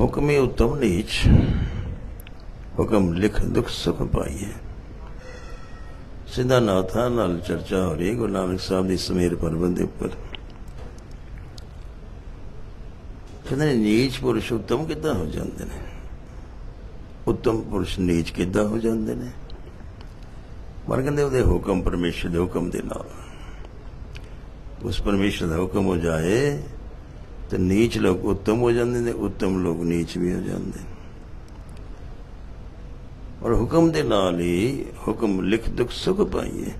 ਹੁਕਮੇ ਉਤਮ ਨੀਚ, ਹੁਕਮ ਲਿਖ ਦੁਖ ਸੁਖ ਪਾਈਏ। ਸਿੱਧਾ ਨਾਥਾ ਨਾਲ ਚਰਚਾ ਹੋ ਰਹੀ ਹੈ, ਗੁਰੂ ਨਾਨਕ ਸਾਹਿਬ ਦੀ ਸਮੇਰ ਪਰਬੰਦ ਦੇ ਉੱਪਰ। ਕਹਿੰਦੇ ਨੀਚ ਪੁਰਸ਼ ਉਤਮ ਕਿੱਦਾਂ ਹੋ ਜਾਂਦੇ ਨੇ? ਉਤਮ ਪੁਰਸ਼ ਨੀਚ ਕਿੱਦਾਂ ਹੋ ਜਾਂਦੇ ਨੇ? ਮਰ ਕਹਿੰਦੇ ਉਹਦੇ ਹੁਕਮ ਪਰਮੇਸ਼ਰ ਦੇ ਹੁਕਮ ਦੇ ਨਾਲ। ਉਸ ਪਰਮੇਸ਼ਰ ਦਾ ਹੁਕਮ ਹੋ ਜਾਏ ਤੇ ਨੀਚ ਲੋਕ ਉੱਤਮ ਹੋ ਜਾਂਦੇ ਨੇ ਉੱਤਮ ਲੋਕ ਨੀਚ ਵੀ ਹੋ ਜਾਂਦੇ ਨੇ ਔਰ ਹੁਕਮ ਦੇ ਨਾਲ ਹੀ ਹੁਕਮ ਲਿਖ ਦੁਖ ਸੁਖ ਪਾਈਏ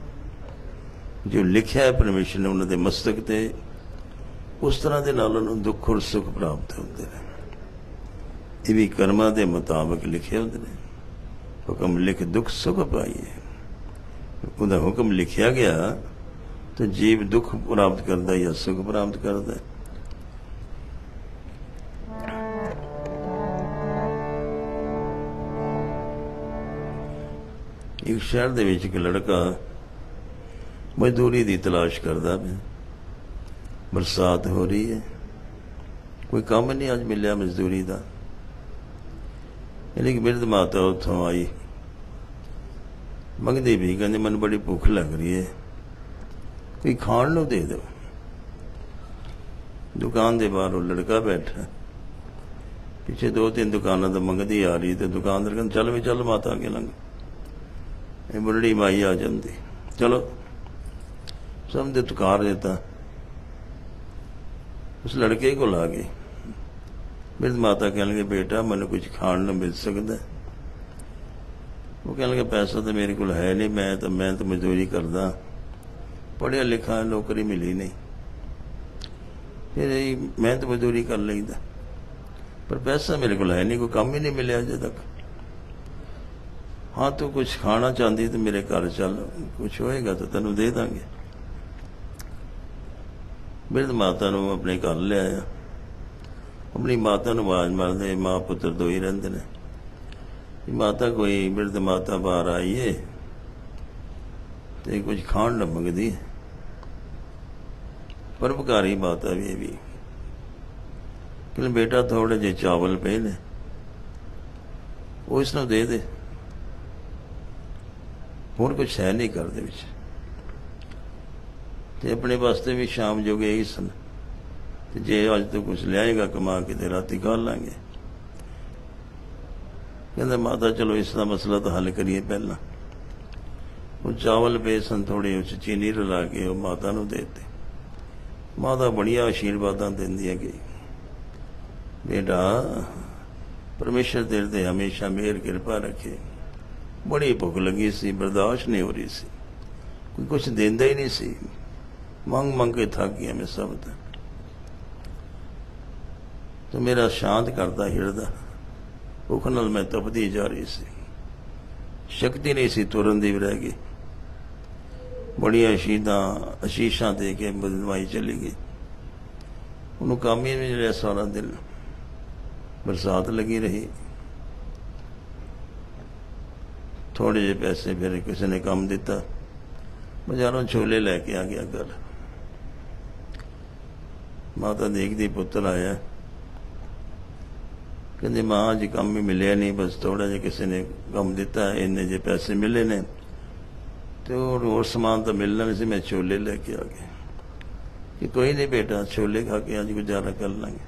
ਜੋ ਲਿਖਿਆ ਹੈ ਪਰਮੇਸ਼ਰ ਨੇ ਉਹਨਾਂ ਦੇ ਮਸਤਕ ਤੇ ਉਸ ਤਰ੍ਹਾਂ ਦੇ ਨਾਲ ਉਹਨਾਂ ਨੂੰ ਦੁੱਖ ਔਰ ਸੁਖ ਪ੍ਰਾਪਤ ਹੁੰਦੇ ਨੇ ਇਹ ਵੀ ਕਰਮਾਂ ਦੇ ਮੁਤਾਬਕ ਲਿਖੇ ਹੁੰਦੇ ਨੇ ਹੁਕਮ ਲਿਖ ਦੁੱਖ ਸੁਖ ਪਾਈਏ ਉਹਦਾ ਹੁਕਮ ਲਿਖਿਆ ਗਿਆ ਤੇ ਜੀਵ ਦੁੱਖ ਪ੍ਰਾਪਤ ਕਰਦਾ ਜਾਂ ਸੁਖ ਪ੍ਰਾਪਤ ਕਰਦਾ ਇੱਕ ਸ਼ਹਿਰ ਦੇ ਵਿੱਚ ਇੱਕ ਲੜਕਾ ਮਜ਼ਦੂਰੀ ਦੀ ਤਲਾਸ਼ ਕਰਦਾ ਪਿਆ। ਬਰਸਾਤ ਹੋ ਰਹੀ ਹੈ। ਕੋਈ ਕੰਮ ਨਹੀਂ ਅੱਜ ਮਿਲਿਆ ਮਜ਼ਦੂਰੀ ਦਾ। ਇਹਨੇ ਬਿਰਧ ਮਾਤਾ ਉੱਥੋਂ ਆਈ। ਮੰਗਦੀ ਵੀ ਕਹਿੰਦੇ, ਮੈਨੂੰ ਬੜੀ ਭੁੱਖ ਲੱਗ ਰਹੀ ਹੈ। ਕੋਈ ਖਾਣ ਨੂੰ ਦੇ ਦਿਓ। ਦੁਕਾਨ ਦੇ ਬਾਹਰ ਉਹ ਲੜਕਾ ਬੈਠਾ। ਪਿੱਛੇ ਦੋ ਤਿੰਨ ਦੁਕਾਨਾਂ ਤੋਂ ਮੰਗਦੀ ਆ ਰਹੀ ਤੇ ਦੁਕਾਨਦਾਰ ਕਹਿੰਦਾ, ਚੱਲ ਵੀ ਚੱਲ ਮਾਤਾ ਅੱਗੇ ਲੰਘ। ਇਹ ਬੁੱਢੜੀ ਮਾਈ ਆ ਜਾਂਦੀ। ਚਲੋ। ਸਭ ਦੇ ਤੁਕਾਰ ਦਿੱਤਾ। ਉਸ ਲੜਕੇ ਕੋਲ ਆ ਗਈ। ਮੇਰੇ ਮਾਤਾ ਕਹਿਣ ਲੱਗੇ ਬੇਟਾ, ਮੈਨੂੰ ਕੁਝ ਖਾਣ ਨੂੰ ਮਿਲ ਸਕਦਾ ਉਹ ਕਹਿਣ ਲੱਗੇ ਪੈਸਾ ਤਾਂ ਮੇਰੇ ਕੋਲ ਹੈ ਨਹੀਂ, ਮੈਂ ਤਾਂ ਮੈਂ ਤਾਂ ਮਜ਼ਦੂਰੀ ਕਰਦਾ। ਪੜ੍ਹਿਆ ਲਿਖਾ ਨੌਕਰੀ ਮਿਲੀ ਨਹੀਂ। ਫਿਰ ਇਹ ਮਿਹਨਤ ਮਜ਼ਦੂਰੀ ਕਰ ਲਈਦਾ। ਪਰ ਪੈਸਾ ਮੇਰੇ ਕੋਲ ਹੈ ਨਹੀਂ, ਕੋਈ ਕੰਮ ਹੀ ਨਹੀਂ ਮਿਲਿਆ ਅਜੇ ਤੱਕ। ਹਾਂ, ਤੂੰ ਕੁਝ ਖਾਣਾ ਚਾਹੁੰਦੀ ਤੇ ਮੇਰੇ ਘਰ ਚੱਲ ਕੁਝ ਹੋਏਗਾ ਤਾਂ ਤੈਨੂੰ ਦੇ ਦਾਂਗੇ। ਬਿਰਧ ਮਾਤਾ ਨੂੰ ਆਪਣੇ ਘਰ ਲਿਆਇਆ ਆਪਣੀ ਮਾਤਾ ਨੂੰ ਆਵਾਜ਼ ਮਾਰਦੇ ਮਾਂ ਪੁੱਤਰ ਦੋ ਹੀ ਰਹਿੰਦੇ ਨੇ। ਮਾਤਾ ਕੋਈ ਬਿਰਧ ਮਾਤਾ ਬਾਹਰ ਆਈਏ ਏ ਤੇ ਕੁਝ ਖਾਣ ਨੂੰ ਮੰਗਦੀ। ਹੈ ਪਰਪਕਾਰੀ ਮਾਤਾ ਵੀ ਇਹ ਵੀ ਕਿ ਬੇਟਾ ਥੋੜੇ ਜਿਹੇ ਚਾਵਲ ਪਏ ਨੇ, ਉਹ ਇਸ ਨੂੰ ਦੇ ਦੇ। ਹੋਰ ਕੁਝ ਹੈ ਨਹੀਂ ਘਰ ਦੇ ਵਿੱਚ। ਤੇ ਆਪਣੇ ਵਾਸਤੇ ਵੀ ਸ਼ਾਮ ਜੋਗੇ ਹੀ ਸਨ। ਤੇ ਜੇ ਅੱਜ ਤੋਂ ਕੁਝ ਲਿਆਏਗਾ ਕਮਾ ਕੇ ਤੇ ਰਾਤੀ ਖਾ ਲਾਂਗੇ। ਕਹਿੰਦਾ, ਮਾਤਾ, ਚਲੋ ਇਸ ਦਾ ਮਸਲਾ ਤਾਂ ਹੱਲ ਕਰੀਏ ਪਹਿਲਾਂ। ਉਹ ਚਾਵਲ ਬੇਸਨ ਥੋੜੇ ਉਸ ਚੀਨੀ ਰਲਾ ਕੇ ਉਹ ਮਾਤਾ ਨੂੰ ਦੇ ਦਿੱਤੇ। ਮਾਤਾ ਬੜੀਆਂ ਆਸ਼ੀਰਵਾਦਾਂ ਦਿੰਦੀ ਹੈ ਬੇਟਾ, ਪਰਮੇਸ਼ਰ ਤੇਰੇ ਤੇ ਹਮੇਸ਼ਾ ਮਿਹਰ ਕਿਰਪਾ ਰੱਖੇ। ਬੜੀ ਭੁੱਖ ਲੱਗੀ ਸੀ, ਬਰਦਾਸ਼ਤ ਨਹੀਂ ਹੋ ਰਹੀ ਸੀ। ਕੋਈ ਕੁਝ ਦਿੰਦਾ ਹੀ ਨਹੀਂ ਸੀ। ਮੰਗ ਮੰਗ ਕੇ ਥੱਕ ਗਿਆ ਮੈਂ ਸਭ ਦਾ ਤੇ ਮੇਰਾ ਸ਼ਾਂਤ ਕਰਦਾ ਹਿਰਦਾ। ਭੁੱਖ ਨਾਲ ਮੈਂ ਤਪਦੀ ਜਾ ਰਹੀ ਸੀ। ਸ਼ਕਤੀ ਨਹੀਂ ਸੀ ਤੁਰਨ ਦੀ ਵੀ ਰਹਿ ਗਈ। ਬੜੀਆਂ ਸ਼ੀਦਾਂ ਅਸ਼ੀਸ਼ਾਂ ਦੇ ਕੇ ਬਦਲਵਾਈ ਚਲੀ ਗਈ। ਉਹਨੂੰ ਕੰਮ ਹੀ ਨਹੀਂ ਰਿਹਾ ਸਾਰਾ ਦਿਨ। ਬਰਸਾਤ ਲੱਗੀ ਰਹੀ। ਥੋੜੇ ਜਿਹੇ ਪੈਸੇ ਫਿਰ ਕਿਸੇ ਨੇ ਕੰਮ ਦਿੱਤਾ। ਬਾਜ਼ਾਰੋਂ ਛੋਲੇ ਲੈ ਕੇ ਆ ਗਿਆ ਘਰ। ਮਾਤਾ ਦੇਖਦੀ ਪੁੱਤਰ ਆਇਆ। ਕਹਿੰਦੇ, ਮਾਂ ਜੀ ਕੰਮ ਵੀ ਮਿਲਿਆ ਨਹੀਂ। ਬਸ ਥੋੜਾ ਜਿਹਾ ਕਿਸੇ ਨੇ ਕੰਮ ਦਿੱਤਾ। ਇੰਨੇ ਜੇ ਪੈਸੇ ਮਿਲੇ ਨੇ। ਤੇ ਉਹ ਹੋਰ ਸਮਾਨ ਤਾਂ ਮਿਲਣਾ ਨਹੀਂ ਸੀ, ਮੈਂ ਛੋਲੇ ਲੈ ਕੇ ਆ ਗਿਆ। ਕਿ ਕੋਈ ਨਹੀਂ ਬੇਟਾ, ਛੋਲੇ ਖਾ ਕੇ ਅੱਜ ਗੁਜ਼ਾਰਾ ਕਰ ਲਾਂਗੇ।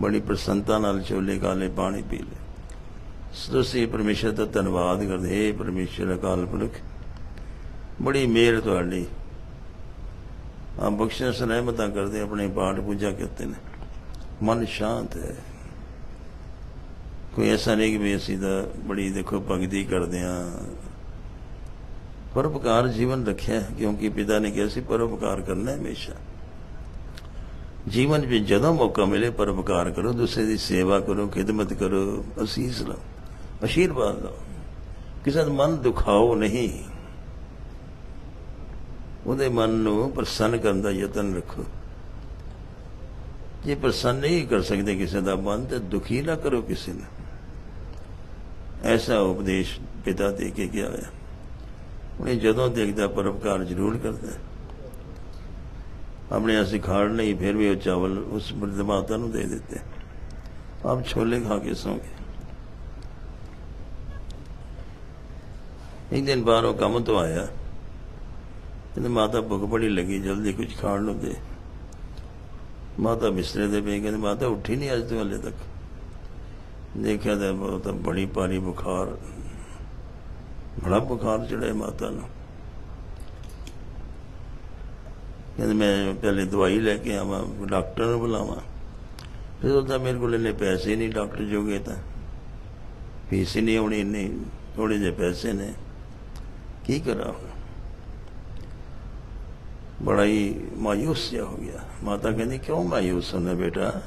ਬੜੀ ਪ੍ਰਸੰਨਤਾ ਨਾਲ ਛੋਲੇ ਖਾ ਲਏ, ਪਾਣੀ ਪੀ ਲਏ। ਤੁਸੀਂ ਪਰਮੇਸ਼ਰ ਦਾ ਧੰਨਵਾਦ ਕਰਦੇ, ਹਾਂ ਪਰਮੇਸ਼ਰ, ਅਕਾਲ ਪੁਰਖ। ਬੜੀ ਮਿਹਰ ਤੁਹਾਡੀ। ਆ ਬਖਸ਼ਿਸ਼ ਰਹਿਮਤਾਂ ਕਰਦੇ, ਆਪਣੇ ਪਾਠ ਪੂਜਾ ਕਰਤੇ ਨੇ। ਮਨ ਸ਼ਾਂਤ ਹੈ। ਕੋਈ ਐਸਾ ਨਹੀਂ ਕਿ ਵੀ ਅਸੀਂ ਤਾਂ ਬੜੀ ਦੇਖੋ, ਭਗਤੀ ਕਰਦੇ ਆ ਪਰਉਪਕਾਰ ਜੀਵਨ ਰੱਖਿਆ ਕਿਉਂਕਿ ਪਿਤਾ ਨੇ ਕਿਹਾ ਸੀ, ਪਰਉਪਕਾਰ ਕਰਨਾ ਹਮੇਸ਼ਾ। ਜੀਵਨ ਵਿੱਚ ਜਦੋਂ ਮੌਕਾ ਮਿਲੇ, ਪਰਉਪਕਾਰ ਕਰੋ, ਦੂਸਰੇ ਦੀ ਸੇਵਾ ਕਰੋ, ਖਿਦਮਤ ਕਰੋ, ਅਸੀਸ ਲਓ ਆਸ਼ੀਰਵਾਦ ਲਓ। ਕਿਸੇ ਦਾ ਮਨ ਦੁਖਾਓ ਨਹੀਂ। ਉਹਦੇ ਮਨ ਨੂੰ ਪ੍ਰਸੰਨ ਕਰਨ ਦਾ ਯਤਨ ਰੱਖੋ। ਜੇ ਪ੍ਰਸੰਨ ਨਹੀਂ ਕਰ ਸਕਦੇ ਕਿਸੇ ਦਾ ਮਨ, ਤੇ ਦੁਖੀ ਨਾ ਕਰੋ ਕਿਸੇ ਨੂੰ। ਐਸਾ ਉਪਦੇਸ਼ ਪਿਤਾ ਦੇ ਕੇ ਗਿਆ ਹੋਇਆ। ਉਹਨੇ ਜਦੋਂ ਦੇਖਦਾ ਪਰਉਪਕਾਰ ਜ਼ਰੂਰ ਕਰਦਾ ਆਪਣੇ ਅਸੀਂ ਖਾਣ ਲਈ ਫਿਰ ਵੀ ਉਹ ਚਾਵਲ ਉਸ ਬਿਰਧ ਨੂੰ ਦੇ ਦਿੱਤੇ। ਆਪ ਛੋਲੇ ਖਾ ਕੇ ਸੌਂ ਗਏ। ਇੱਕ ਦਿਨ ਬਾਹਰੋਂ ਕੰਮ ਤੋਂ ਆਇਆ। ਕਹਿੰਦੇ, ਮਾਤਾ, ਭੁੱਖ ਬੜੀ ਲੱਗੀ, ਜਲਦੀ ਕੁਝ ਖਾਣ ਨੂੰ ਦੇ। ਮਾਤਾ ਬਿਸਤਰੇ ਦੇ ਪਈ, ਕਹਿੰਦੇ, ਮਾਤਾ, ਉੱਠੀ ਨਹੀਂ ਅੱਜ ਤੋਂ ਹਲੇ ਤੱਕ? ਦੇਖਿਆ ਤਾਂ ਉਹ ਤਾਂ ਬੜੀ ਭਾਰੀ ਬੁਖਾਰ ਬੜਾ ਬੁਖਾਰ ਚੜਿਆ ਮਾਤਾ ਨੂੰ। ਕਹਿੰਦੇ ਮੈਂ ਪਹਿਲੇ ਦਵਾਈ ਲੈ ਕੇ ਆਵਾਂ, ਡਾਕਟਰ ਨੂੰ ਬੁਲਾਵਾਂ। ਫਿਰ ਉਹ ਮੇਰੇ ਕੋਲ ਇੰਨੇ ਪੈਸੇ ਨਹੀਂ ਡਾਕਟਰ ਜੋਗੇ ਤਾਂ। ਫੀਸ ਨਹੀਂ ਆਉਣੀ, ਇੰਨੀ ਥੋੜੇ ਜਿਹੇ ਪੈਸੇ ਨੇ। ਕੀ ਕਰਾਂ ਬੜਾ ਹੀ ਮਾਯੂਸ ਜਿਹਾ ਹੋ ਗਿਆ। ਮਾਤਾ ਕਹਿੰਦੀ, ਕਿਉਂ ਮਾਯੂਸ ਹੋਣਾ ਬੇਟਾ?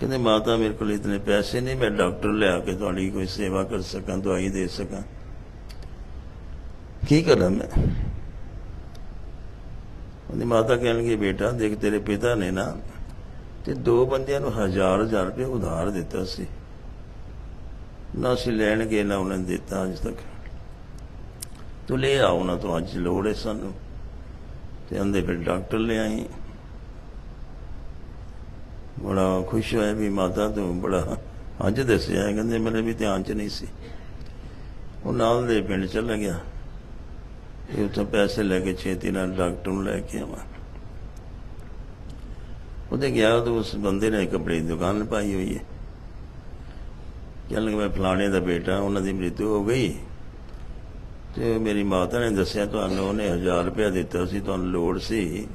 ਕਹਿੰਦੇ, ਮਾਤਾ ਮੇਰੇ ਕੋਲ ਇਤਨੇ ਪੈਸੇ ਨਹੀਂ, ਮੈਂ ਡਾਕਟਰ ਲਿਆ ਕੇ ਤੁਹਾਡੀ ਕੋਈ ਸੇਵਾ ਕਰ ਸਕਾਂ, ਦਵਾਈ ਦੇ ਸਕਾਂ। ਕੀ ਕਰਾਂ ਮੈਂ? ਉਹਦੀ ਮਾਤਾ ਕਹਿਣ ਲੱਗੀ ਬੇਟਾ, ਦੇਖ, ਤੇਰੇ ਪਿਤਾ ਨੇ ਨਾ ਤੇ ਦੋ ਬੰਦਿਆਂ ਨੂੰ ਹਜ਼ਾਰ ਹਜ਼ਾਰ ਰੁਪਏ ਉਧਾਰ ਦਿੱਤਾ ਸੀ। ਨਾ ਸੀ ਲੈਣ ਗਏ ਨਾ ਉਹਨਾਂ ਨੇ ਦਿੱਤਾ ਅਜ ਤੱਕ। ਤੂੰ ਲੈ ਆਉ ਨਾ ਤੋਂ ਅੱਜ ਲੋੜ ਹੈ ਸਾਨੂੰ। ਤੇ ਅੰਦੇ ਫਿਰ ਡਾਕਟਰ ਲੈ ਆਈ। ਬੜਾ ਖੁਸ਼ ਹੋਇਆ ਵੀ ਮਾਤਾ ਤੂੰ ਬੜਾ ਅੱਜ ਦੱਸਿਆ। ਕਹਿੰਦੇ, ਮੇਰੇ ਵੀ ਧਿਆਨ ਚ ਨਹੀਂ ਸੀ। ਉਹ ਨਾਲ ਦੇ ਪਿੰਡ ਚਲਾ ਗਿਆ। ਇਹ ਉੱਥੋਂ ਪੈਸੇ ਲੈ ਕੇ ਛੇਤੀ ਨਾਲ ਡਾਕਟਰ ਨੂੰ ਲੈ ਕੇ ਆਵਾਂ। ਉਹਦੇ ਗਿਆ ਤਾਂ ਉਸ ਬੰਦੇ ਨੇ ਕੱਪੜੇ ਦੀ ਦੁਕਾਨ ਪਾਈ ਹੋਈ ਹੈ। ਕਹਿਣ ਲੱਗਾ ਮੈਂ ਫਲਾਣੇ ਦਾ ਬੇਟਾ, ਉਹਨਾਂ ਦੀ ਮ੍ਰਿਤੂ ਹੋ ਗਈ। ਤੇ ਮੇਰੀ ਮਾਤਾ ਨੇ ਦੱਸਿਆ ਤੁਹਾਨੂੰ, ਉਹਨੇ 1000 ਰੁਪਇਆ ਦਿੱਤਾ ਸੀ, ਤੁਹਾਨੂੰ ਲੋੜ ਸੀ।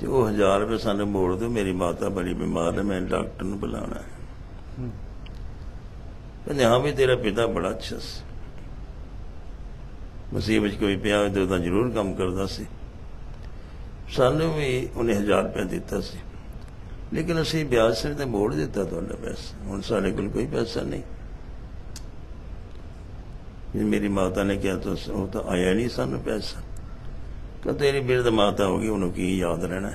ਤੇ ਉਹ 1000 ਰੁਪਏ ਸਾਨੂੰ ਮੋੜ ਦਿਓ, ਮੇਰੀ ਮਾਤਾ ਬੜੀ ਬਿਮਾਰ ਹੈ, ਮੈਂ ਡਾਕਟਰ ਨੂੰ ਬੁਲਾਉਣਾ ਹੈ। ਕਹਿੰਦੇ, ਹਾਂ ਵੀ ਤੇਰਾ ਪਿਤਾ ਬੜਾ ਅੱਛਾ ਸੀ। ਮੁਸੀਬਤ 'ਚ ਕੋਈ ਪਿਆ ਹੋਵੇ ਤਾਂ ਉਹ ਤਾਂ ਜ਼ਰੂਰ ਕੰਮ ਕਰਦਾ ਸੀ। ਸਾਨੂੰ ਵੀ ਉਹਨੇ 1000 ਰੁਪਏ ਦਿੱਤਾ ਸੀ। ਲੇਕਿਨ ਅਸੀਂ ਵਿਆਜ ਸਿਰ ਤੇ ਮੋੜ ਦਿੱਤਾ ਤੁਹਾਡਾ ਪੈਸਾ। ਹੁਣ ਸਾਡੇ ਕੋਲ ਕੋਈ ਪੈਸਾ ਨਹੀਂ। ਜੇ ਮੇਰੀ ਮਾਤਾ ਨੇ ਕਿਹਾ ਤਾਂ ਉਹ ਤਾਂ ਆਇਆ ਨਹੀਂ ਸਾਨੂੰ ਪੈਸਾ। ਕਿ ਤੇਰੀ ਬਿਰਧ ਮਾਤਾ ਹੋ ਗਈ ਉਹਨੂੰ ਕੀ ਯਾਦ ਰਹਿਣਾ?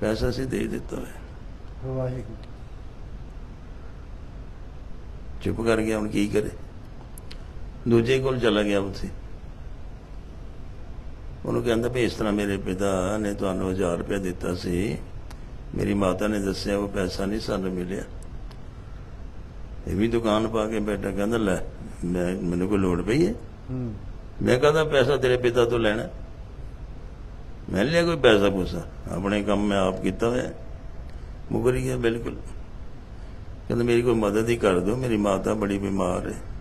ਪੈਸਾ ਅਸੀਂ ਦੇ ਦਿੱਤਾ ਹੈ ਵਾਹਿਗੁਰੂ। ਚੁੱਪ ਕਰ ਗਿਆ ਹੁਣ ਕੀ ਕਰੇ? ਦੂਜੇ ਕੋਲ ਚਲਾ ਗਿਆ ਉੱਥੇ। ਉਹਨੂੰ ਕਹਿੰਦਾ ਵੀ ਇਸ ਤਰ੍ਹਾਂ ਮੇਰੇ ਪਿਤਾ ਨੇ ਤੁਹਾਨੂੰ 1000 ਰੁਪਏ ਦਿੱਤਾ ਸੀ। ਮੇਰੀ ਮਾਤਾ ਨੇ ਦੱਸਿਆ ਉਹ ਪੈਸਾ ਨਹੀਂ ਸਾਨੂੰ ਮਿਲਿਆ। ਇਹ ਵੀ ਦੁਕਾਨ ਪਾ ਕੇ ਬੈਠਾ ਕਹਿੰਦਾ ਲੈ ਮੈਂ ਮੈਨੂੰ ਕੋਈ ਲੋੜ ਪਈ ਹੈ? ਮੈਂ ਕਹਦਾ ਪੈਸਾ ਤੇਰੇ ਪਿਤਾ ਤੋਂ ਲੈਣਾ। ਮੈਂ ਲਿਆ ਕੋਈ ਪੈਸਾ ਪੂਸਾ? ਆਪਣੇ ਕੰਮ ਮੈਂ ਆਪ ਕੀਤਾ ਹੋਇਆ। ਹੈ। ਗਿਆ ਬਿਲਕੁਲ। ਕਹਿੰਦਾ ਮੇਰੀ ਕੋਈ ਮਦਦ ਹੀ ਕਰ ਦਿਓ ਮੇਰੀ ਮਾਤਾ ਬੜੀ ਬਿਮਾਰ ਹੈ।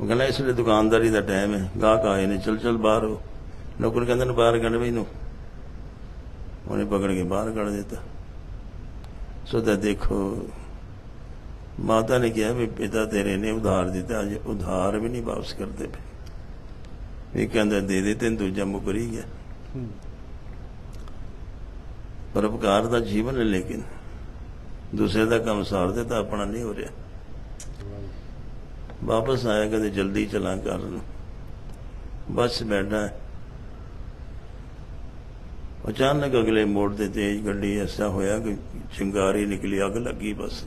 ਉਹ ਕਹਿੰਦਾ ਇਸ ਵੇਲੇ ਦੁਕਾਨਦਾਰੀ ਦਾ ਟਾਈਮ ਹੈ ਗਾਹਕ ਆਏ ਨੇ ਚਲ ਚਲ ਬਾਹਰ ਹੋ ਨੌਕਰ ਕਹਿੰਦਾ ਨੂੰ ਬਾਹਰ ਕੱਢ ਬਈ ਨੂੰ ਉਹਨੇ ਪਕੜ ਕੇ ਬਾਹਰ ਕੱਢ ਦਿੱਤਾ। ਸੋ ਤਾਂ ਦੇਖੋ ਮਾਤਾ ਨੇ ਕਿਹਾ ਵੀ ਪਿਤਾ ਤੇਰੇ ਨੇ ਉਧਾਰ ਦਿੱਤਾ ਅਜੇ ਉਧਾਰ ਵੀ ਨਹੀਂ ਵਾਪਸ ਕਰਦੇ ਪਏ। ਵੀ ਕਹਿੰਦਾ ਦੇ ਦੇ ਤੈਨੂੰ ਦੂਜਾ ਮੁਕਰੀ ਗਿਆ। ਹੂੰ। ਪਰਉਪਕਾਰ ਦਾ ਜੀਵਨ ਹੈ ਲੇਕਿਨ ਦੂਸਰੇ ਦਾ ਕੰਮ ਸਾਰਦੇ ਤਾਂ ਆਪਣਾ ਨਹੀਂ ਹੋ ਰਿਹਾ। ਵਾਪਸ ਆਇਆ ਕਦੇ ਜਲਦੀ ਚਲਾ ਕਰ ਨੂੰ ਬਸ ਬੈਠਾ। ਅਚਾਨਕ ਅਗਲੇ ਮੋੜ ਤੇ ਤੇਜ਼ ਗੱਡੀ ਐਸਾ ਹੋਇਆ ਕਿ ਚਿੰਗਾਰੀ ਨਿਕਲੀ, ਅੱਗ ਲੱਗੀ ਬਸ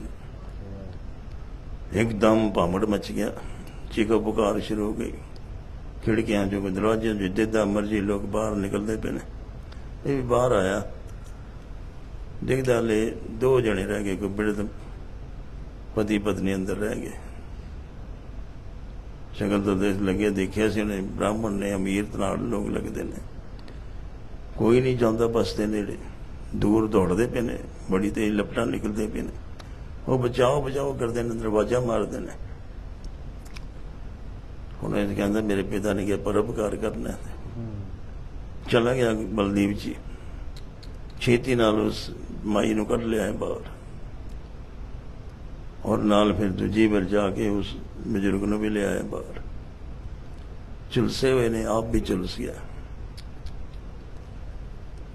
ਇੱਕਦਮ ਭਾਮੜ ਮਚ ਗਿਆ। ਚੀਕੋ ਪੁਕਾਰ ਸ਼ੁਰੂ ਹੋ ਗਈ। ਖਿੜਕੀਆਂ ਚੋਂ ਦਰਵਾਜ਼ਿਆਂ ਚੋਂ ਜਿੱਦਾਂ ਮਰਜ਼ੀ ਲੋਕ ਬਾਹਰ ਨਿਕਲਦੇ ਪਏ ਨੇ। ਇਹ ਵੀ ਬਾਹਰ ਆਇਆ। ਦੇਖਦਾ ਲੈ ਦੋ ਜਣੇ ਰਹਿ ਗਏ ਕੋਈ ਬਿਰਧ ਪਤੀ ਪਤਨੀ ਅੰਦਰ ਰਹਿ ਗਏ। ਸ਼ਕਲ ਤੋਂ ਦੇਖ ਲੱਗਿਆ ਦੇਖਿਆ ਸੀ ਉਹਨੇ, ਬ੍ਰਾਹਮਣ ਨੇ, ਅਮੀਰ ਤਨਾੜ ਲੋਕ ਲੱਗਦੇ ਨੇ। ਕੋਈ ਨਹੀਂ ਜਾਂਦਾ ਬਸ ਦੇ ਨੇੜੇ। ਦੂਰ ਦੌੜਦੇ ਪਏ ਨੇ, ਬੜੀ ਤੇਜ਼ ਲਪਟਾਂ ਨਿਕਲਦੇ ਪਏ ਨੇ। ਉਹ ਬਚਾਓ ਬਚਾਓ ਕਰਦੇ ਨੇ, ਦਰਵਾਜ਼ਾ ਮਾਰਦੇ ਨੇ। ਹੁਣ ਇਹ ਕਹਿੰਦਾ, ਮੇਰੇ ਪਿਤਾ ਨੇ ਕਿਹਾ, ਪਰਉਪਕਾਰ ਕਰਨਾ ਹੈ। ਚਲਾ ਗਿਆ ਬਲਦੀਪ ਜੀ। ਛੇਤੀ ਨਾਲ ਉਸ ਮਾਈ ਨੂੰ ਕੱਢ ਲਿਆ ਬਾਹਰ। ਔਰ ਨਾਲ ਫਿਰ ਦੂਜੀ ਵਾਰ ਜਾ ਕੇ ਉਸ ਬਜ਼ੁਰਗ ਨੂੰ ਵੀ ਲਿਆਇਆ ਬਾਹਰ। ਝੁਲਸੇ ਹੋਏ ਨੇ, ਆਪ ਵੀ ਝੁਲਸ ਗਿਆ।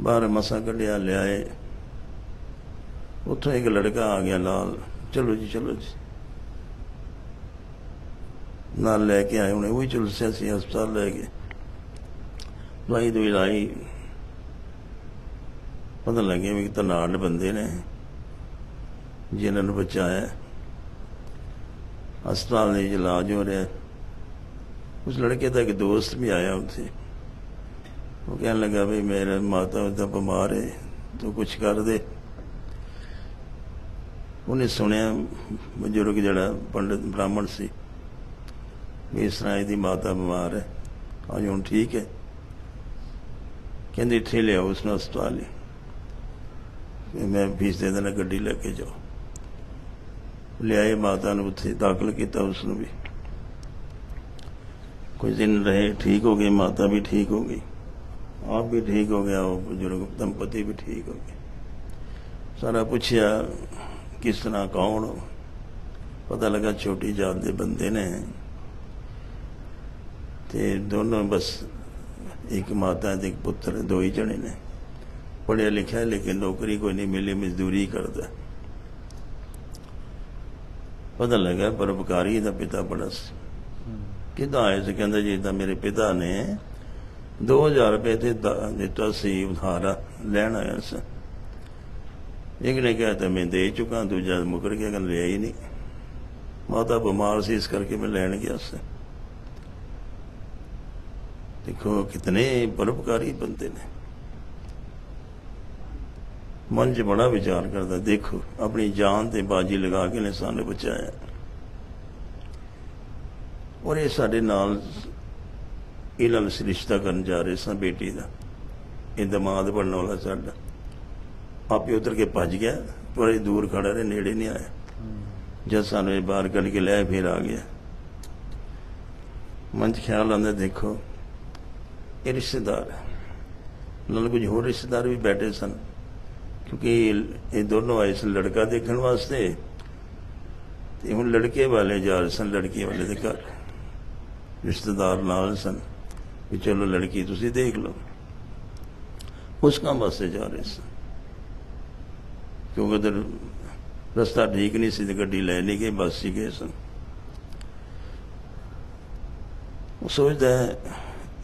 ਬਾਹਰ ਮਸਾ ਕੱਢਿਆ, ਲਿਆਏ। ਉੱਥੋਂ ਇੱਕ ਲੜਕਾ ਆ ਗਿਆ ਨਾਲ। ਚਲੋ ਜੀ ਚਲੋ ਜੀ। ਨਾਲ ਲੈ ਕੇ ਆਏ, ਉਹਨੇ ਉਹੀ ਝੁਲਸਿਆ ਸੀ, ਹਸਪਤਾਲ ਲੈ ਕੇ ਦਵਾਈ ਦਵਾਈ ਲਾਈ। ਪਤਾ ਲੱਗਿਆ ਵੀ ਤਨਾੜ ਬੰਦੇ ਨੇ ਜਿਨ੍ਹਾਂ ਨੂੰ ਬਚਾਇਆ। ਹਸਪਤਾਲ ਦੇ ਇਲਾਜ ਹੋ ਰਿਹਾ। ਉਸ ਲੜਕੇ ਦਾ ਇੱਕ ਦੋਸਤ ਵੀ ਆਇਆ ਉੱਥੇ। ਉਹ ਕਹਿਣ ਲੱਗਾ ਵੀ ਮੇਰੇ ਮਾਤਾ ਤਾਂ ਬਿਮਾਰ ਹੈ, ਤੂੰ ਕੁਝ ਕਰ ਦੇ। ਉਹਨੇ ਸੁਣਿਆ ਬਜ਼ੁਰਗ ਜਿਹੜਾ ਪੰਡਿਤ ਬ੍ਰਾਹਮਣ ਸੀ ਵੀ ਇਸ ਤਰ੍ਹਾਂ ਇਹਦੀ ਮਾਤਾ ਬਿਮਾਰ ਹੈ। ਅੱਜ ਹੁਣ ਠੀਕ ਹੈ। ਕਹਿੰਦੇ, ਇੱਥੇ ਲਿਆਓ ਉਸ ਨੂੰ ਹਸਪਤਾਲ ਹੀ। ਮੈਂ ਫੀਸ ਦੇ ਦੇਣਾ, ਗੱਡੀ ਲੈ ਕੇ ਜਾਓ। ਲਿਆਏ, ਮਾਤਾ ਨੂੰ ਉੱਥੇ ਦਾਖਲ ਕੀਤਾ, ਉਸ ਨੂੰ ਵੀ। ਕੁਝ ਦਿਨ ਰਹੇ, ਠੀਕ ਹੋ ਗਏ, ਮਾਤਾ ਵੀ ਠੀਕ ਹੋ ਗਈ। ਆਪ ਵੀ ਠੀਕ ਹੋ ਗਿਆ, ਉਹ ਬਜ਼ੁਰਗ, ਦੰਪਤੀ ਵੀ ਠੀਕ ਹੋ ਗਏ। ਸਾਰਾ ਪੁੱਛਿਆ, ਕਿਸ ਤਰ੍ਹਾਂ, ਕੌਣ? ਪਤਾ ਲੱਗਾ ਛੋਟੀ ਜਾਤ ਦੇ ਬੰਦੇ ਨੇ। ਤੇ ਦੋਨੋਂ ਬਸ ਇੱਕ ਮਾਤਾ ਤੇ ਇੱਕ ਪੁੱਤਰ, ਦੋ ਹੀ ਜਣੇ ਨੇ। ਪੜਿਆ ਲਿਖਿਆ, ਲੇਕਿਨ ਨੌਕਰੀ ਕੋਈ ਨਹੀਂ ਮਿਲੀ, ਮਜ਼ਦੂਰੀ ਕਰਦਾ। ਪਤਾ ਲੱਗਾ ਪਰਉਪਕਾਰੀ ਦਾ ਪਿਤਾ ਬੜਾ ਸੀ। ਕਿੱਦਾਂ ਆਇਆ ਸੀ? ਕਹਿੰਦਾ ਜੀ ਤਾਂ ਮੇਰੇ ਪਿਤਾ ਨੇ 2000 ਰੁਪਏ ਤੇ ਦਿੱਤਾ ਸੀ, ਉਧਾਰਾ ਲੈਣ ਆਇਆ ਸੀ। ਇੱਕ ਨੇ ਕਿਹਾ, ਤਾਂ ਮੈਂ ਦੇ ਚੁੱਕਾ, ਦੂਜਾ ਮੁਕਰ ਗਿਆ, ਕਹਿੰਦਾ ਲਿਆ ਹੀ ਨਹੀਂ। ਮਾਤਾ ਬਿਮਾਰ ਸੀ, ਇਸ ਕਰਕੇ ਮੈਂ ਲੈਣ ਗਿਆ ਸੀ। ਦੇਖੋ, ਕਿਤਨੇ ਪਰਉਪਕਾਰੀ ਬੰਦੇ ਨੇ। ਮਨ 'ਚ ਬੜਾ ਵਿਚਾਰ ਕਰਦਾ, ਦੇਖੋ, ਆਪਣੀ ਜਾਨ ਤੇ ਬਾਜੀ ਲਗਾ ਕੇ ਨੇ ਸਾਨੂੰ ਬਚਾਇਆ। ਔਰ ਇਹ ਸਾਡੇ ਨਾਲ ਇਹਨਾਂ ਨਾਲ ਅਸੀਂ ਰਿਸ਼ਤਾ ਕਰਨ ਜਾ ਰਹੇ ਸਾਂ ਬੇਟੀ ਦਾ। ਇਹ ਦਮਾਦ ਬਣਨ ਵਾਲਾ ਸਾਡਾ। ਆਪੇ ਉਤਰ ਕੇ ਭੱਜ ਗਿਆ, ਪਰ ਇਹ ਦੂਰ ਖੜਾ ਰਹੇ, ਨੇੜੇ ਨਹੀਂ ਆਇਆ। ਜਦ ਸਾਨੂੰ ਇਹ ਬਾਹਰ ਕੱਢ ਕੇ ਲੈ ਫਿਰ ਆ ਗਿਆ। ਮਨ 'ਚ ਖਿਆਲ ਆਉਂਦਾ, ਦੇਖੋ, ਇਹ ਰਿਸ਼ਤੇਦਾਰ ਨਾਲ ਕੁਝ ਹੋਰ ਰਿਸ਼ਤੇਦਾਰ ਵੀ ਬੈਠੇ ਸਨ। ਕਿਉਂਕਿ ਇਹ- ਦੋਨੋਂ ਆਏ ਸਨ ਲੜਕਾ ਦੇਖਣ ਵਾਸਤੇ। ਤੇ ਹੁਣ ਲੜਕੇ ਵਾਲੇ ਜਾ ਰਹੇ ਸਨ ਲੜਕੀ ਵਾਲੇ ਦੇ ਘਰ। ਰਿਸ਼ਤੇਦਾਰ ਨਾਲ ਸਨ। ਵੀ ਚਲੋ ਲੜਕੀ ਤੁਸੀਂ ਦੇਖ ਲਓ। ਉਸ ਕੰਮ ਵਾਸਤੇ ਜਾ ਰਹੇ ਸਨ। ਕਿਉਂਕਿ ਉਧਰ ਰਸਤਾ ਠੀਕ ਨਹੀਂ ਸੀ ਤੇ ਗੱਡੀ ਲੈ ਨਹੀਂ ਗਏ ਬੱਸ ਹੀ ਗਏ ਸਨ। ਉਹ ਸੋਚਦਾ ਹੈ,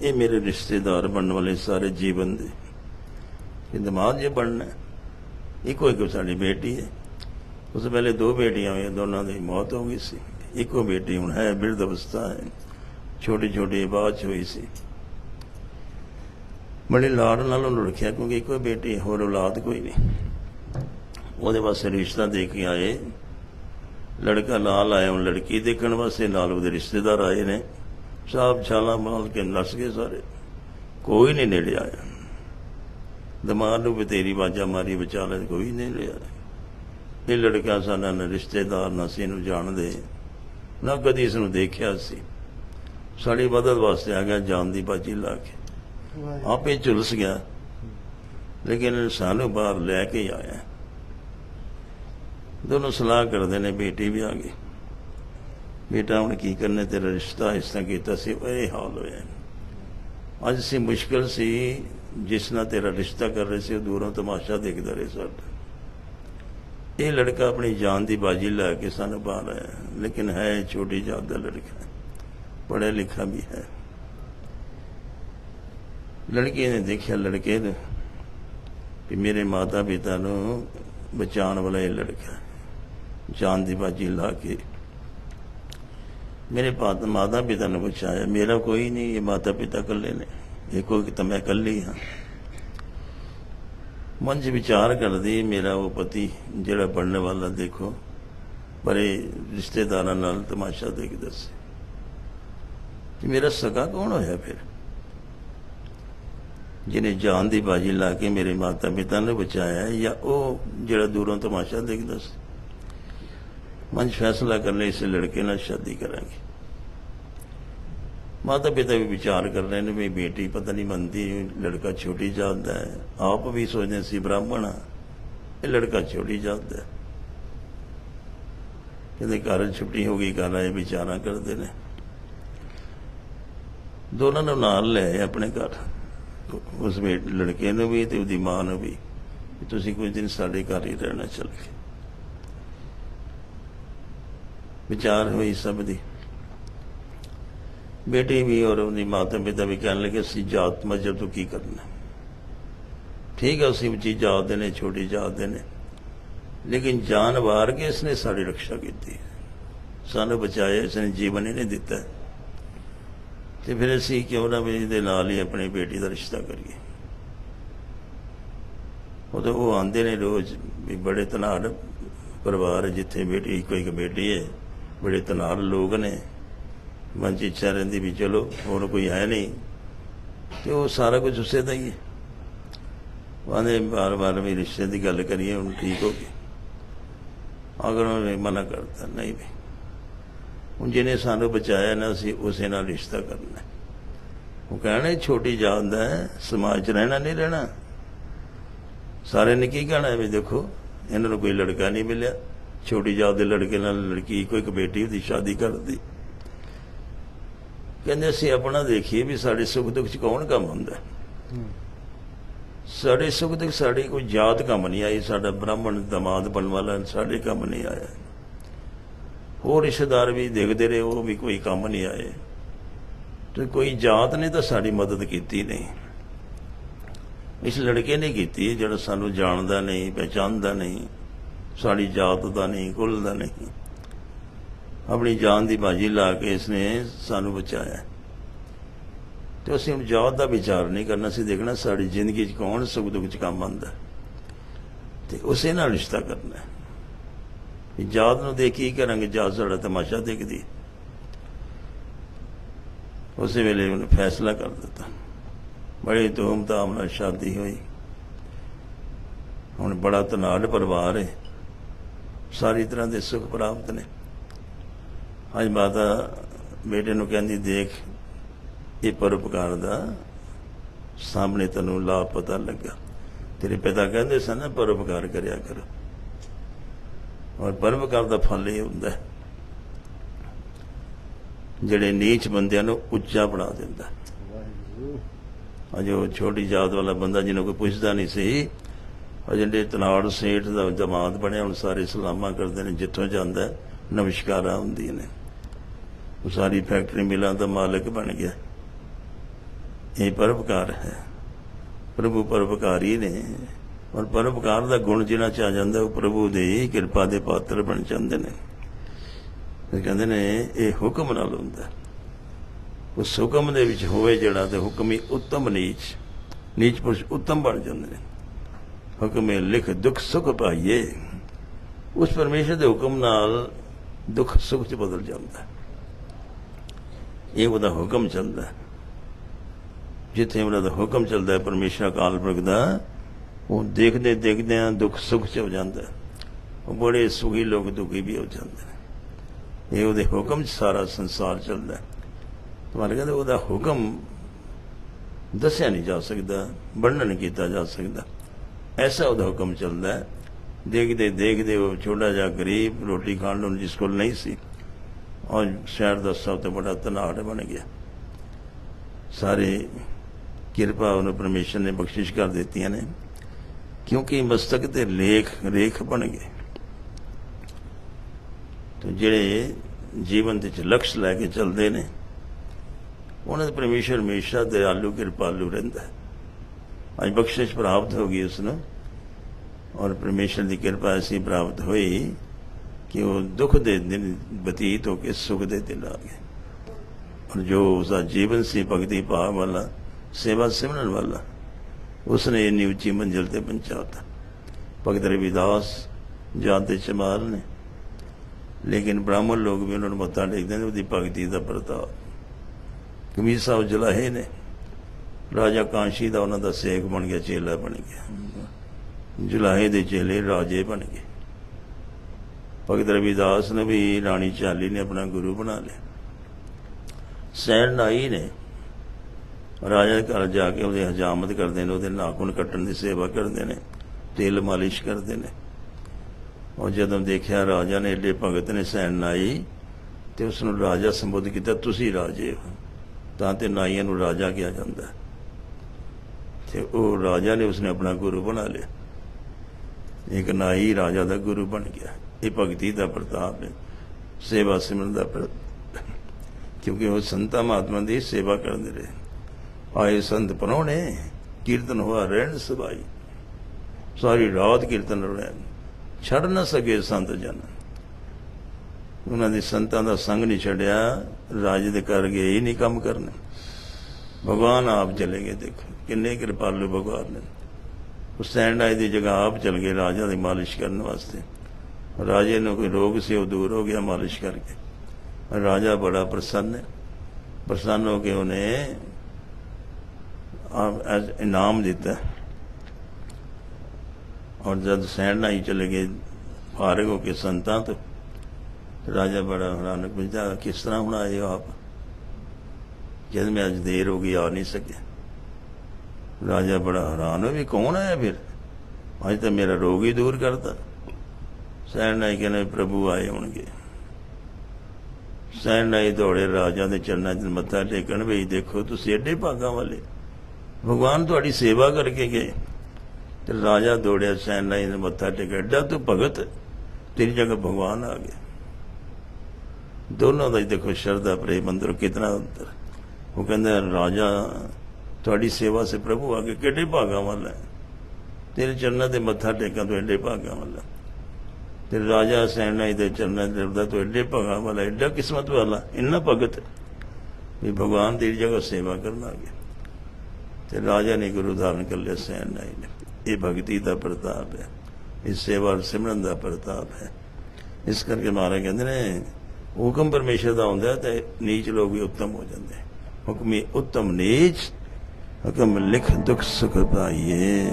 ਇਹ ਮੇਰੇ ਰਿਸ਼ਤੇਦਾਰ ਬਣਨ ਵਾਲੇ ਸਾਰੇ ਜੀਵਨ ਦੇ। ਇਹ ਦਿਮਾਗ ਜੇ ਬਣਨਾ ਇੱਕੋ ਇੱਕ ਸਾਡੀ ਬੇਟੀ ਹੈ। ਉਸ ਤੋਂ ਪਹਿਲੇ ਦੋ ਬੇਟੀਆਂ ਹੋਈਆਂ, ਦੋਨਾਂ ਦੀ ਮੌਤ ਹੋ ਗਈ ਸੀ। ਇੱਕੋ ਬੇਟੀ ਹੁਣ ਹੈ, ਬਿਰਧ ਅਵਸਥਾ ਹੈ। ਛੋਟੀ ਛੋਟੀ ਬਾਅਦ ਹੋਈ ਸੀ। ਬੜੇ ਲਾਡ ਨਾਲ ਉਹਨੂੰ ਰੱਖਿਆ, ਕਿਉਂਕਿ ਇੱਕੋ ਬੇਟੀ ਹੋਰ ਔਲਾਦ ਕੋਈ ਨਹੀਂ। ਉਹਦੇ ਵਾਸਤੇ ਰਿਸ਼ਤਾ ਦੇ ਕੇ ਆਏ। ਲੜਕਾ ਨਾਲ ਆਇਆ ਉਹ ਲੜਕੀ ਦੇਖਣ ਵਾਸਤੇ ਨਾਲ ਉਹਦੇ ਰਿਸ਼ਤੇਦਾਰ ਆਏ ਨੇ। ਸਭ ਛਾਲਾ ਮਾਲ ਕੇ ਨਸ ਗਏ ਸਾਰੇ। ਕੋਈ ਨਹੀਂ ਨੇੜੇ ਆਇਆ। ਦਿਮਾਗ ਨੂੰ ਵੀ ਤੇਰੀ ਬਾਜਾ ਮਾਰੀ ਵਿਚਾਲੇ ਕੋਈ ਨਹੀਂ ਲਿਆ। ਇਹ ਲੜਕਾ ਸਾਡਾ ਨਾ ਰਿਸ਼ਤੇਦਾਰ ਨਾ ਸੀ ਇਹਨੂੰ ਜਾਣਦੇ। ਨਾ ਕਦੀ ਇਸ ਨੂੰ ਦੇਖਿਆ ਸੀ। ਸਾਡੀ ਮਦਦ ਵਾਸਤੇ ਆ ਗਿਆ ਜਾਨ ਦੀ ਬਾਜੀ ਲਾ ਕੇ। ਆਪੇ ਝੁਲਸ ਗਿਆ। ਲੇਕਿਨ ਸਾਨੂੰ ਬਾਹਰ ਲੈ ਕੇ ਆਇਆ। ਦੋਨੋਂ ਸਲਾਹ ਕਰਦੇ ਨੇ ਬੇਟੀ ਵੀ ਆ ਗਈ। ਬੇਟਾ ਹੁਣ ਕੀ ਕਰਨਾ ਤੇਰਾ ਰਿਸ਼ਤਾ ਇਸ ਤਰ੍ਹਾਂ ਕੀਤਾ ਸੀ ਇਹ ਹਾਲ ਹੋਇਆ। ਅੱਜ ਸੀ ਮੁਸ਼ਕਲ ਸੀ। ਜਿਸ ਨਾਲ ਤੇਰਾ ਰਿਸ਼ਤਾ ਕਰ ਰਹੇ ਸੀ, ਉਹ ਦੂਰੋਂ ਤਮਾਸ਼ਾ ਦੇਖਦਾ ਰਹੇ ਸਾਡਾ। ਇਹ ਲੜਕਾ ਆਪਣੀ ਜਾਨ ਦੀ ਬਾਜੀ ਲਾ ਕੇ ਸਾਨੂੰ ਬਾਹਰ ਆਇਆ। ਲੇਕਿਨ ਹੈ ਛੋਟੀ ਜਾਤ ਦਾ ਲੜਕਾ ਪੜ੍ਹਿਆ ਲਿਖਾ ਵੀ ਹੈ। ਲੜਕੇ ਨੇ ਦੇਖਿਆ ਲੜਕੇ ਨੇ ਕਿ ਮੇਰੇ ਮਾਤਾ ਪਿਤਾ ਨੂੰ ਬਚਾਉਣ ਵਾਲਾ ਇਹ ਲੜਕਾ ਜਾਨ ਦੀ ਬਾਜੀ ਲਾ ਕੇ ਮੇਰੇ ਪਾਤ ਮਾਤਾ ਪਿਤਾ ਨੂੰ ਬਚਾਇਆ। ਮੇਰਾ ਕੋਈ ਨਹੀਂ, ਇਹ ਮਾਤਾ ਪਿਤਾ ਇਕੱਲੇ ਨੇ। ਇਹ ਕੋਈ ਤਾਂ ਮੈਂ ਇਕੱਲੀ ਹਾਂ। ਮਨ 'ਚ ਵਿਚਾਰ ਕਰਦੀ ਮੇਰਾ ਉਹ ਪਤੀ, ਜਿਹੜਾ ਬਣਨ ਵਾਲਾ ਦੇਖੋ, ਪਰੇ ਰਿਸ਼ਤੇਦਾਰਾਂ ਨਾਲ ਤਮਾਸ਼ਾ ਦੇਖਦਾ ਸੀ। ਕਿ ਮੇਰਾ ਸਗਾ ਕੌਣ ਹੋਇਆ ਫਿਰ? ਜਿਹਨੇ ਜਾਨ ਦੀ ਬਾਜੀ ਲਾ ਕੇ ਮੇਰੇ ਮਾਤਾ ਪਿਤਾ ਨੂੰ ਬਚਾਇਆ ਜਾਂ ਉਹ ਜਿਹੜਾ ਦੂਰੋਂ ਤਮਾਸ਼ਾ ਦੇਖਦਾ ਸੀ? ਮਨ ਫੈਸਲਾ ਕਰ ਲਈ ਇਸ ਲੜਕੇ ਨਾਲ ਸ਼ਾਦੀ ਕਰਾਂਗੇ। ਮਾਤਾ ਪਿਤਾ ਵੀ ਵਿਚਾਰ ਕਰ ਰਹੇ ਨੇ ਵੀ ਬੇਟੀ ਪਤਾ ਨਹੀਂ ਮੰਨਦੀ, ਲੜਕਾ ਛੋਟੀ ਜਾਤ ਦਾ ਹੈ। ਆਪ ਵੀ ਸੋਚਦੇ ਸੀ ਬ੍ਰਾਹਮਣ ਆ ਇਹ ਲੜਕਾ ਛੋਟੀ ਜਾਤ ਦਾ ਹੈ ਘਰ ਛੁੱਟੀ ਹੋ ਗਈ, ਘਰ ਆਏ ਵਿਚਾਰਾਂ ਕਰਦੇ ਨੇ। ਦੋਨਾਂ ਨੂੰ ਨਾਲ ਲੈ ਆਪਣੇ ਘਰ। ਉਸ ਵੇ ਲੜਕੇ ਨੂੰ ਵੀ ਤੇ ਉਹਦੀ ਮਾਂ ਨੂੰ ਵੀ ਵੀ ਤੁਸੀਂ ਕੁਝ ਦਿਨ ਸਾਡੇ ਘਰ ਹੀ ਰਹਿਣਾ ਚੱਲ ਕੇ। ਵਿਚਾਰ ਹੋਈ ਸਭ ਦੀ। ਬੇਟੀ ਵੀ ਔਰ ਉਹਦੀ ਮਾਤਾ ਪਿਤਾ ਵੀ ਕਹਿਣ ਲੱਗੇ, ਅਸੀਂ ਜਾਤ ਮਜਬ ਤੋਂ ਕੀ ਕਰਨਾ? ਠੀਕ ਹੈ ਅਸੀਂ ਉੱਚੀ ਜਾਤ ਦੇ ਨੇ ਛੋਟੀ ਜਾਤ ਦੇ ਨੇ ਲੇਕਿਨ ਜਾਨ ਵਾਰ ਕੇ ਇਸਨੇ ਸਾਡੀ ਰੱਖਿਆ ਕੀਤੀ। ਸਾਨੂੰ ਬਚਾਇਆ, ਇਸਨੇ ਜੀਵਨ ਹੀ ਨਹੀਂ ਦਿੱਤਾ। ਤੇ ਫਿਰ ਅਸੀਂ ਕਿਉਂ ਨਾ ਵੀ ਇਹਦੇ ਨਾਲ ਹੀ ਆਪਣੀ ਬੇਟੀ ਦਾ ਰਿਸ਼ਤਾ ਕਰੀਏ? ਉਦੋਂ ਉਹ ਆਂਦੇ ਨੇ ਰੋਜ਼ ਵੀ ਬੜੇ ਤਨਾੜ ਪਰਿਵਾਰ ਜਿੱਥੇ ਬੇਟੀ, ਇੱਕੋ ਇੱਕ ਬੇਟੀ ਹੈ। ਬੜੇ ਤਨਾੜ ਲੋਕ ਨੇ। ਮਨ ਚ ਇੱਛਾ ਰਹਿੰਦੀ ਵੀ ਚਲੋ ਹੋਰ ਕੋਈ ਹੈ ਨਹੀਂ। ਤੇ ਉਹ ਸਾਰਾ ਕੁਝ ਉਸੇ ਦਾ ਹੀ ਹੈ। ਵਾਂਦੇ ਬਾਰ-ਬਾਰ ਵੀ ਰਿਸ਼ਤੇ ਦੀ ਗੱਲ ਕਰੀਏ ਹੁਣ ਠੀਕ ਹੋ ਗਈ। ਅਗਰ ਉਹਨੇ ਮਨਾ ਕਰਤਾ, ਨਹੀਂ ਵੀ। ਹੁਣ ਜਿਹਨੇ ਸਾਨੂੰ ਬਚਾਇਆ ਨਾ, ਅਸੀਂ ਉਸੇ ਨਾਲ ਰਿਸ਼ਤਾ ਕਰਨਾ ਉਹ ਕਹਿਣਾ ਛੋਟੀ ਜਾਤ ਦਾ ਸਮਾਜ 'ਚ ਰਹਿਣਾ ਨਹੀਂ ਰਹਿਣਾ। ਸਾਰੇ ਨੇ ਕੀ ਕਹਿਣਾ ਵੀ ਦੇਖੋ, ਇਹਨਾਂ ਨੂੰ ਕੋਈ ਲੜਕਾ ਨਹੀਂ ਮਿਲਿਆ। ਛੋਟੀ ਜਾਤ ਦੇ ਲੜਕੇ ਨਾਲ ਲੜਕੀ, ਕੋਈ ਇੱਕ ਬੇਟੀ ਦੀ ਸ਼ਾਦੀ ਕਰਦੀ। ਕਹਿੰਦੇ ਅਸੀਂ ਆਪਣਾ ਦੇਖੀਏ ਵੀ ਸਾਡੇ ਸੁੱਖ ਦੁੱਖ 'ਚ ਕੌਣ ਕੰਮ ਹੁੰਦਾ। ਸਾਡੇ ਸੁੱਖ ਦੁੱਖ ਸਾਡੀ ਕੋਈ ਜਾਤ ਕੰਮ ਨਹੀਂ ਆਈ ਸਾਡਾ ਬ੍ਰਾਹਮਣ ਦਮਾਦ ਬਣ ਵਾਲਾ ਸਾਡੇ ਕੰਮ ਨਹੀਂ ਆਇਆ। ਹੋਰ ਰਿਸ਼ਤੇਦਾਰ ਵੀ ਦੇਖਦੇ ਰਹੇ, ਉਹ ਵੀ ਕੋਈ ਕੰਮ ਨਹੀਂ ਆਏ। ਤੇ ਕੋਈ ਜਾਤ ਨੇ ਤਾਂ ਸਾਡੀ ਮਦਦ ਕੀਤੀ ਨਹੀਂ। ਇਸ ਲੜਕੇ ਨੇ ਕੀਤੀ, ਜਿਹੜਾ ਸਾਨੂੰ ਜਾਣਦਾ ਨਹੀਂ, ਪਹਿਚਾਨਦਾ ਨਹੀਂ, ਸਾਡੀ ਜਾਤ ਦਾ ਨਹੀਂ, ਕੁਲ ਦਾ ਨਹੀਂ। ਆਪਣੀ ਜਾਨ ਦੀ ਬਾਜੀ ਲਾ ਕੇ ਇਸਨੇ ਸਾਨੂੰ ਬਚਾਇਆ। ਤੇ ਅਸੀਂ ਹੁਣ ਜਾਤ ਦਾ ਵਿਚਾਰ ਨਹੀਂ ਕਰਨਾ ਸੀ ਦੇਖਣਾ ਸਾਡੀ ਜ਼ਿੰਦਗੀ 'ਚ ਕੌਣ ਸੁੱਖ ਦੁੱਖ 'ਚ ਕੰਮ ਆਉਂਦਾ ਤੇ ਉਸੇ ਨਾਲ ਰਿਸ਼ਤਾ ਕਰਨਾ ਵੀ ਜਾਤ ਨੂੰ ਦੇਖ ਕੀ ਕਰਾਂਗੇ? ਜਾਤ ਸਾਡਾ ਤਮਾਸ਼ਾ ਦੇਖਦੀ ਉਸੇ ਵੇਲੇ ਉਹਨੇ ਫੈਸਲਾ ਕਰ ਦਿੱਤਾ। ਬੜੀ ਧੂਮ-ਧਾਮ ਨਾਲ ਸ਼ਾਦੀ ਹੋਈ। ਹੁਣ ਬੜਾ ਤਨਾੜ ਪਰਿਵਾਰ ਹੈ। ਸਾਰੀ ਤਰ੍ਹਾਂ ਦੇ ਸੁੱਖ ਪ੍ਰਾਪਤ ਨੇ। ਅੱਜ ਮਾਤਾ ਬੇਟੇ ਨੂੰ ਕਹਿੰਦੀ, ਦੇਖ, ਇਹ ਪਰਉਪਕਾਰ ਦਾ ਸਾਹਮਣੇ ਤੈਨੂੰ ਲਾਭ ਪਤਾ ਲੱਗਾ। ਤੇਰੇ ਪਿਤਾ ਕਹਿੰਦੇ ਸਨ ਨਾ ਪਰਉਪਕਾਰ ਕਰਿਆ ਕਰੋ। ਔਰ ਪਰਉਪਕਾਰ ਦਾ ਫਲ ਇਹ ਹੁੰਦਾ ਜਿਹੜੇ ਨੀਚ ਬੰਦਿਆਂ ਨੂੰ ਉੱਚਾ ਬਣਾ ਦਿੰਦਾ ਹੈ। ਉਹ ਛੋਟੀ ਜਾਤ ਵਾਲਾ ਬੰਦਾ ਜਿਹਨੂੰ ਕੋਈ ਪੁੱਛਦਾ ਨਹੀਂ ਸੀ, ਉਹ ਜਿਹੜੇ ਤਨਾੜ ਸੇਠ ਦਾ ਜਮਾਤ ਬਣਿਆ, ਹੁਣ ਸਾਰੇ ਸਲਾਮਾਂ ਕਰਦੇ ਨੇ, ਜਿੱਥੋਂ ਜਾਂਦਾ ਨਮਸਕਾਰਾਂ ਹੁੰਦੀਆਂ ਨੇ। ਉਹ ਸਾਰੀ ਫੈਕਟਰੀ ਮਿਲਾਂ ਦਾ ਮਾਲਕ ਬਣ ਗਿਆ। ਇਹ ਪਰਪਕਾਰ ਹੈ। ਪ੍ਰਭੂ ਪਰਉਪਕਾਰੀ ਨੇ। ਔਰ ਪਰਉਪਕਾਰ ਦਾ ਗੁਣ ਜਿਹਨਾਂ ਚ ਆ ਜਾਂਦਾ, ਉਹ ਪ੍ਰਭੂ ਦੀ ਕਿਰਪਾ ਦੇ ਪਾਤਰ ਬਣ ਜਾਂਦੇ ਨੇ। ਇਹ ਕਹਿੰਦੇ ਨੇ, ਇਹ ਹੁਕਮ ਨਾਲ ਹੁੰਦਾ। ਉਸ ਹੁਕਮ ਦੇ ਵਿੱਚ ਹੋਵੇ ਜਿਹੜਾ, ਤੇ ਹੁਕਮ ਹੀ ਉੱਤਮ ਨੀਚ। ਨੀਚ ਪੁਰਸ਼ ਉੱਤਮ ਬਣ ਜਾਂਦੇ ਨੇ। ਹੁਕਮੇ ਲਿਖ ਦੁੱਖ ਸੁਖ ਪਾਈਏ। ਉਸ ਪਰਮੇਸ਼ਰ ਦੇ ਹੁਕਮ ਨਾਲ ਦੁੱਖ ਸੁਖ ਚ ਬਦਲ ਜਾਂਦਾ। ਹੈ ਇਹ ਉਹਦਾ ਹੁਕਮ ਚੱਲਦਾ। ਜਿੱਥੇ ਉਹਨਾਂ ਦਾ ਹੁਕਮ ਚੱਲਦਾ ਹੈ ਪਰਮੇਸ਼ਰ ਅਕਾਲ ਪੁਰਖ ਦਾ, ਉਹ ਦੇਖਦੇ ਦੇਖਦਿਆਂ ਦੁੱਖ ਸੁੱਖ ਚ ਹੋ ਜਾਂਦਾ। ਉਹ ਬੜੇ ਸੁਖੀ ਲੋਕ ਦੁਖੀ ਵੀ ਹੋ ਜਾਂਦੇ ਨੇ। ਇਹ ਉਹਦੇ ਹੁਕਮ 'ਚ ਸਾਰਾ ਸੰਸਾਰ ਚੱਲਦਾ। ਹੈ ਤੁਹਾਡੇ ਕਹਿੰਦੇ ਉਹਦਾ ਹੁਕਮ ਦੱਸਿਆ ਨਹੀਂ ਜਾ ਸਕਦਾ, ਵਰਣਨ ਕੀਤਾ ਜਾ ਸਕਦਾ। ਐਸਾ ਉਹਦਾ ਹੁਕਮ ਚੱਲਦਾ। ਦੇਖਦੇ ਦੇਖਦੇ ਉਹ ਛੋਟਾ ਜਿਹਾ ਗਰੀਬ ਰੋਟੀ ਖਾਣ ਨੂੰ ਜਿਸ ਕੋਲ ਨਹੀਂ ਸੀ। ਔਰ ਸ਼ਹਿਰ ਦਾ ਸਭ ਤੋਂ ਵੱਡਾ ਧਨਾੜ ਬਣ ਗਿਆ। ਸਾਰੇ ਕਿਰਪਾ ਉਹਨੂੰ ਪਰਮੇਸ਼ਰ ਨੇ ਬਖਸ਼ਿਸ਼ ਕਰ ਦਿੱਤੀਆਂ ਨੇ, ਕਿਉਂਕਿ ਮਸਤਕ ਤੇ ਲੇਖ ਰੇਖ ਬਣ ਗਏ। ਤੇ ਜਿਹੜੇ ਜੀਵਨ ਦੇ ਚ ਲਕਸ਼ ਲੈ ਕੇ ਚੱਲਦੇ ਨੇ, ਉਹਨਾਂ ਦੇ ਪਰਮੇਸ਼ਰ ਹਮੇਸ਼ਾ ਦਇਆਲੂ ਕਿਰਪਾਲੂ ਰਹਿੰਦਾ ਹੈ। ਅੱਜ ਬਖਸ਼ਿਸ਼ ਪ੍ਰਾਪਤ ਹੋ ਗਈ ਉਸ ਨੂੰ ਔਰ ਪਰਮੇਸ਼ਰ ਦੀ ਕਿਰਪਾ ਐਸੀ ਪ੍ਰਾਪਤ ਹੋਈ ਕਿ ਉਹ ਦੁੱਖ ਦੇ ਦਿਨ ਬਤੀਤ ਹੋ ਕੇ ਸੁਖ ਦੇ ਦਿਨ ਆ ਗਏ। ਔਰ ਜੋ ਉਸਦਾ ਜੀਵਨ ਸੀ ਭਗਤੀ ਭਾਵ ਵਾਲਾ, ਸੇਵਾ ਸਿਮਰਨ ਵਾਲਾ, ਉਸਨੇ ਇੰਨੀ ਉੱਚੀ ਮੰਜ਼ਿਲ ਤੇ ਪਹੁੰਚਾਤਾ। ਭਗਤ ਰਵਿਦਾਸ ਜਾਂਦੇ ਚਮਾਲ ਨੇ। ਲੇਕਿਨ ਬ੍ਰਾਹਮਣ ਲੋਕ ਵੀ ਉਹਨਾਂ ਨੂੰ ਮੱਥਾ ਟੇਕਦੇ ਨੇ, ਉਹਦੀ ਭਗਤੀ ਦਾ ਪ੍ਰਤਾਪ। ਕਮੀਰ ਸਾਹਿਬ ਜਲਾਹੇ ਨੇ। ਰਾਜਾ ਕਾਂਸ਼ੀ ਦਾ ਉਹਨਾਂ ਦਾ ਸੇਖ ਬਣ ਗਿਆ, ਚੇਲਾ ਬਣ ਗਿਆ। ਜੁਲਾਹੇ ਦੇ ਚੇਲੇ ਰਾਜੇ ਬਣ ਗਏ। ਭਗਤ ਰਵਿਦਾਸ ਨੇ ਵੀ ਰਾਣੀ ਚਾਲੀ ਨੇ ਆਪਣਾ ਗੁਰੂ ਬਣਾ ਲਿਆ। ਸੈਨ ਨਾਈ ਨੇ ਰਾਜਾ ਘਰ ਜਾ ਕੇ ਉਹਦੇ ਹਜਾਮਤ ਕਰਦੇ ਨੇ, ਉਹਦੇ ਨਾਖੂਨ ਕੱਟਣ ਦੀ ਸੇਵਾ ਕਰਦੇ ਨੇ, ਤੇਲ ਮਾਲਿਸ਼ ਕਰਦੇ ਨੇ। ਉਹ ਜਦੋਂ ਦੇਖਿਆ ਰਾਜਾ ਨੇ ਏਡੇ ਭਗਤ ਨੇ ਸੈਨ ਨਾਈ ਤੇ ਉਸ ਨੂੰ ਰਾਜਾ ਸੰਬੋਧ ਕੀਤਾ, ਤੁਸੀਂ ਰਾਜੇ ਹੋ, ਤਾਂ ਤੇ ਨਾਈਆਂ ਨੂੰ ਰਾਜਾ ਕਿਹਾ ਜਾਂਦਾ ਤੇ ਉਹ ਰਾਜਾ ਨੇ ਉਸਨੇ ਆਪਣਾ ਗੁਰੂ ਬਣਾ ਲਿਆ। ਇੱਕ ਨਾਈ ਰਾਜਾ ਦਾ ਗੁਰੂ ਬਣ ਗਿਆ। ਇਹ ਭਗਤੀ ਦਾ ਪ੍ਰਤਾਪ ਹੈ, ਸੇਵਾ ਸਿਮਰਨ ਦਾ ਪ੍ਰ- ਕਿਉਂਕਿ ਉਹ ਸੰਤਾਂ ਮਹਾਤਮਾ ਦੀ ਸੇਵਾ ਕਰਦੇ ਰਹੇ। ਆਏ ਸੰਤ ਪਰੋਣੇ, ਕੀਰਤਨ ਹੋਆ, ਰਹਿਣ ਸਬਾਈ। ਸਾਰੀ ਰਾਤ ਕੀਰਤਨ ਰਹਿਣ ਛੱਡ ਨਾ ਸਕੇ ਸੰਤ ਜਨ। ਉਹਨਾਂ ਦੇ ਸੰਤਾਂ ਦਾ ਸੰਗ ਨਹੀਂ ਛੱਡਿਆ, ਰਾਜ ਦੇ ਕਰ ਗਏ ਹੀ ਨਹੀਂ ਕੰਮ ਕਰਨੇ। ਭਗਵਾਨ ਆਪ ਚਲੇ ਗਏ, ਦੇਖੋ, ਕਿੰਨੇ ਕਿਰਪਾਲੂ ਭਗਵਾਨ ਨੇ। ਹੁਸੈਨ ਆਏ ਦੀ ਜਗ੍ਹਾ ਆਪ ਚਲ ਗਏ, ਰਾਜਾ ਦੀ ਮਾਲਿਸ਼ ਕਰਨ ਵਾਸਤੇ। ਰਾਜੇ ਨੂੰ ਕੋਈ ਰੋਗ ਸੀ ਉਹ ਦੂਰ ਹੋ ਗਿਆ ਮਾਲਿਸ਼ ਕਰਕੇ ਰਾਜਾ ਬੜਾ ਪ੍ਰਸੰਨ ਹੈ ਪ੍ਰਸੰਨ ਹੋ ਕੇ ਉਹਨੇ ਆਪ ਐਜ਼ ਇਨਾਮ ਦਿੱਤਾ ਔਰ ਜਦ ਸੈਨ ਨਹੀਂ ਚਲੇ ਗਏ ਫਾਰਗ ਹੋ ਕੇ ਸੰਤਾਂ ਤੋਂ ਤੇ ਰਾਜਾ ਬੜਾ ਹੈਰਾਨ ਪੁੱਛਦਾ ਕਿਸ ਤਰ੍ਹਾਂ ਹੁਣ ਆਏ ਹੋ ਆਪ ਜਦ ਮੈਂ ਅੱਜ ਦੇਰ ਹੋ ਗਈ ਆ ਨਹੀਂ ਸਕਿਆ ਰਾਜਾ ਬੜਾ ਹੈਰਾਨ ਹੋ ਵੀ ਕੌਣ ਆਇਆ ਫਿਰ ਅੱਜ ਤਾਂ ਮੇਰਾ ਰੋਗ ਹੀ ਦੂਰ ਕਰਤਾ ਕਹਿੰਦੇ ਪ੍ਰਭੂ ਆਏ ਹੋਣਗੇ। ਸੈਨ ਦੌੜੇ ਰਾਜਾ ਦੇ ਚਰਨਾਂ 'ਚ ਮੱਥਾ ਟੇਕਣ ਵੀ ਦੇਖੋ, ਤੁਸੀਂ ਐਡੇ ਭਾਗਾਂ ਵਾਲੇ। ਭਗਵਾਨ ਤੁਹਾਡੀ ਸੇਵਾ ਕਰਕੇ ਗਏ। ਤੇ ਰਾਜਾ ਦੌੜਿਆ, ਸੈਨ ਦੇ ਮੱਥਾ ਟੇਕਿਆ। ਐਡਾ ਤੂੰ ਭਗਤ, ਤੇਰੀ ਜਗ੍ਹਾ ਭਗਵਾਨ ਆ ਗਏ ਦੋਨੋਂ ਦਾ ਹੀ ਦੇਖੋ ਸ਼ਰਧਾ, ਪ੍ਰੇਮ, ਅੰਦਰ ਕਿਤਨਾ ਅੰਦਰ ਉਹ ਕਹਿੰਦਾ, ਰਾਜਾ, ਤੁਹਾਡੀ ਸੇਵਾ ਸੇ ਪ੍ਰਭੂ ਆ ਕੇ ਕਿਹੜੇ ਭਾਗਾਂ ਵਾਲਾ ਤੇਰੇ ਚਰਨਾਂ ਤੇ ਮੱਥਾ ਟੇਕਾਂ ਤੋਂ ਐਡੇ ਭਾਗਾਂ ਵਾਲਾ ਤੇ ਰਾਜਾ ਸੈਨਾਈ ਦੇ ਚਰਨਾਂ ਤੇ ਰਦਾ ਤੋਂ ਐਡੇ ਭਾਗਾਂ ਵਾਲਾ ਐਡਾ ਕਿਸਮਤ ਵਾਲਾ, ਇੰਨਾ ਭਗਤ ਵੀ ਭਗਵਾਨ ਦੀ ਜਗ੍ਹਾ ਸੇਵਾ ਕਰਨ ਆ ਗਿਆ। ਤੇ ਰਾਜਾ ਨੇ ਗੁਰੂ ਧਾਰਨ ਕਰ ਲਿਆ ਸੈਨਾਈ ਇਹ ਭਗਤੀ ਦਾ ਪ੍ਰਤਾਪ ਹੈ, ਇਹ ਸੇਵਾ ਸਿਮਰਨ ਦਾ ਪ੍ਰਤਾਪ ਹੈ। ਇਸ ਕਰਕੇ ਮਹਾਰਾਜ ਕਹਿੰਦੇ ਨੇ, ਹੁਕਮ ਪਰਮੇਸ਼ਰ ਦਾ ਹੁੰਦਾ ਤੇ ਨੀਚ ਲੋਕ ਵੀ ਉੱਤਮ ਹੋ ਜਾਂਦੇ। ਹੁਕਮੀ ਉੱਤਮ ਨੀਚ, ਹੁਕਮ ਲਿਖ ਦੁਖ ਸੁਖ ਪਾਈਏ।